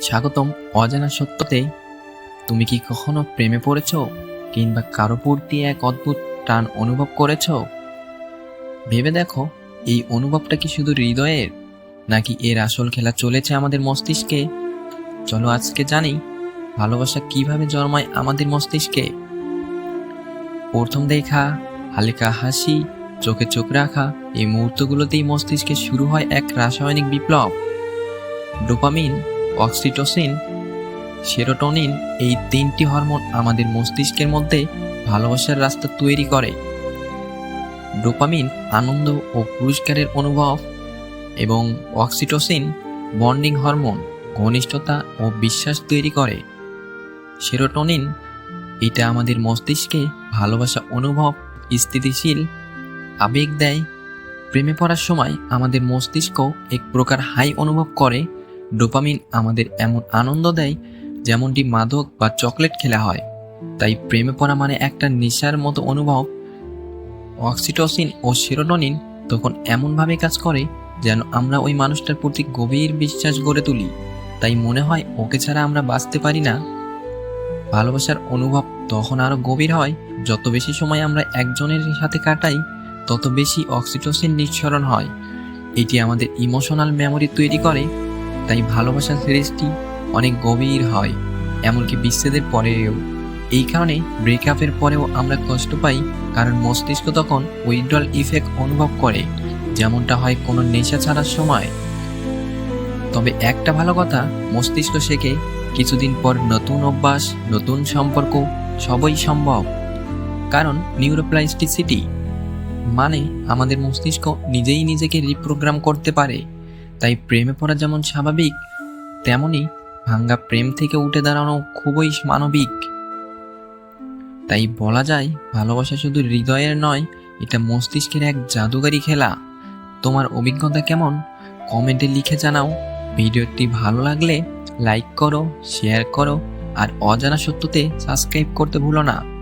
স্বাগতম অজানা সত্যতে তুমি কি কখনো প্রেমে পড়েছ কিংবা কারও প্রতি এক অদ্ভুত টান অনুভব করেছ? ভেবে দেখো, এই অনুভবটা কি শুধু হৃদয়ের, নাকি এর আসল খেলা চলেছে আমাদের মস্তিষ্কে? চলো আজকে জানি, ভালোবাসা কীভাবে জন্মায় আমাদের মস্তিষ্কে। প্রথম দেখা, হালকা হাসি, চোখে চোখ রাখা, এই মুহূর্তগুলোতেই মস্তিষ্কে শুরু হয় এক রাসায়নিক বিপ্লব। ডোপামিন অক্সিটোসিন সেরোটোনিন এই তিনটি হরমোন আমাদের মস্তিষ্কের মধ্যে ভালোবাসার রাস্তা তৈরি করে। ডোপামিন আনন্দ ও পুরস্কারের অনুভব এবং অক্সিটোসিন বন্ডিং হরমোন ঘনিষ্ঠতা ও বিশ্বাস তৈরি করে। সেরোটোনিন এটা আমাদের মস্তিষ্কে ভালোবাসা অনুভব, স্থিতিশীল, আবেগ দেয়। প্রেমে পড়ার সময় আমাদের মস্তিষ্ক এক প্রকার হাই অনুভব করে। ডোপামিন আমাদের এমন আনন্দ দেয় যেমনটি মাদক বা চকলেট খেলা হয়। তাই প্রেমে পড়া মানে একটা নেশার মতো অনুভব। অক্সিটোসিন ও সেরোটোনিন তখন এমনভাবে কাজ করে যেন আমরা ওই মানুষটার প্রতি গভীর বিশ্বাস গড়ে তুলি। তাই মনে হয় ওকে ছাড়া আমরা বাঁচতে পারি না। ভালোবাসার অনুভব তখন আরও গভীর হয়। যত বেশি সময় আমরা একজনের সাথে কাটাই, তত বেশি অক্সিটোসিন নিঃসরণ হয়। এটি আমাদের ইমোশনাল মেমোরি তৈরি করে। তাই ভালোবাসার সিরিজটি অনেক গভীর হয়, এমনকি বিচ্ছেদের পরেও। এই কারণে ব্রেকআপের পরেও আমরা কষ্ট পাই, কারণ মস্তিষ্ক তখন উইথড্রল ইফেক্ট অনুভব করে, যেমনটা হয় কোনো নেশা ছাড়ার সময়। তবে একটা ভালো কথা, মস্তিষ্ক শেখে কিছুদিন পর নতুন অভ্যাস, নতুন সম্পর্ক, সবই সম্ভব। কারণ নিউরোপ্লাস্টিসিটি মানে আমাদের মস্তিষ্ক নিজেই নিজেকে রিপ্রোগ্রাম করতে পারে। তাই প্রেমে পড়া যেমন স্বাভাবিক, তেমনি ভাঙ্গা প্রেম থেকে উঠে দাঁড়ানো খুবই মানবিক। তাই বলা যায়, ভালোবাসা শুধু হৃদয়ের নয়, এটা মস্তিষ্কের এক জাদুকারি খেলা। তোমার অভিজ্ঞতা কেমন? কমেন্টে লিখে জানাও। ভিডিওটি ভালো লাগলে লাইক করো, শেয়ার করো, আর অজানা সত্যতে সাবস্ক্রাইব করতে ভুলো না।